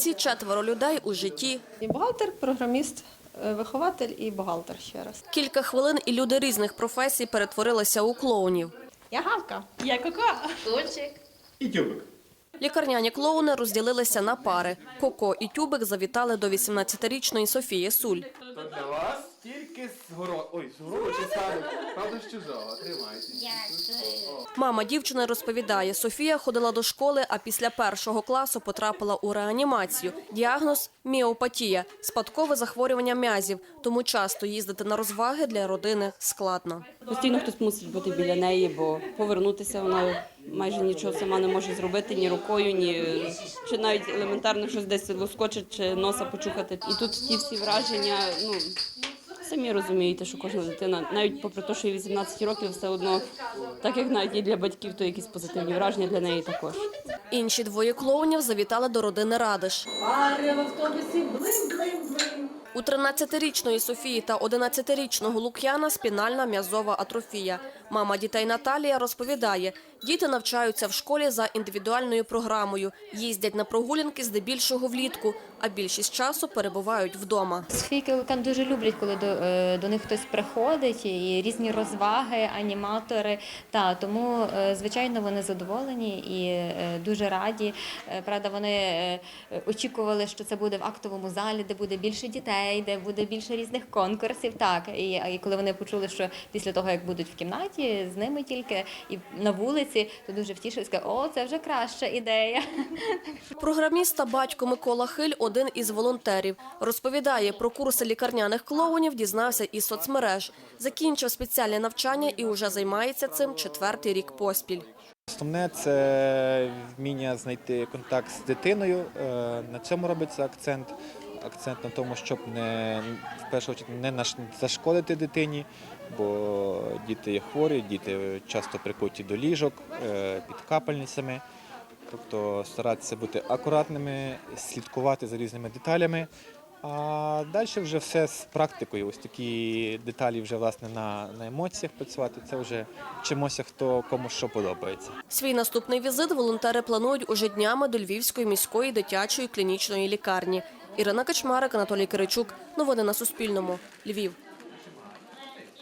ці четверо людей у житті. І бухгалтер, програміст, е, вихователь і бухгалтер ще раз. Кілька хвилин і люди різних професій перетворилися у клоунів. Я гавка, Я коко. І тюбик. Лікарняні клоуни розділилися на пари. Коко і Тюбик завітали до 18-річної Софії Суль. Тут для вас тільки з город. Ой, з городу чи саду. Правда, з чужого. Тримайтеся. Мама дівчини розповідає, Софія ходила до школи, а після першого класу потрапила у реанімацію. Діагноз – міопатія – спадкове захворювання м'язів, тому часто їздити на розваги для родини складно. Постійно хтось мусить бути біля неї, бо повернутися вона майже нічого сама не може зробити ні рукою, ні чи навіть елементарно щось десь лоскочить чи носа почухати. І тут ті всі враження, ну самі розумієте, що кожна дитина, навіть попри те, що їй 18 років, все одно, так як навіть і для батьків, то якісь позитивні враження для неї також. Інші двоє клоунів завітали до родини Радиш. У 13-річної Софії та 11-річного Лук'яна спінальна м'язова атрофія. Мама дітей Наталія розповідає, діти навчаються в школі за індивідуальною програмою, їздять на прогулянки здебільшого влітку, а більшість часу перебувають вдома. Софійки Лукан дуже люблять, коли до, е, до них хтось приходить, і різні розваги, аніматори. Та тому, е, звичайно, вони задоволені і е, дуже раді. Правда, вони очікували, що це буде в актовому залі, де буде більше дітей, де буде більше різних конкурсів. Так, і, і коли вони почули, що після того, як будуть в кімнаті, з ними тільки і на вулиці, то дуже сказали, о, це вже краща ідея. Програміст та батько Микола Хиль – один із волонтерів. Розповідає, про курси лікарняних клоунів дізнався із соцмереж. Закінчив спеціальне навчання і уже займається цим четвертий рік поспіль. Основне це вміння знайти контакт з дитиною. Е, На цьому робиться акцент. Акцент на тому, щоб не в першу чергу не зашкодити дитині, бо діти є хворі, діти часто прикуті до ліжок е, під капельницями. Тобто старатися бути акуратними, слідкувати за різними деталями. А далі вже все з практикою. Ось такі деталі вже власне на, на емоціях працювати. Це вже вчимося, хто кому що подобається. Свій наступний візит волонтери планують уже днями до Львівської міської дитячої клінічної лікарні. Ірина Качмарик, Анатолій Киричук. Новини на Суспільному. Львів.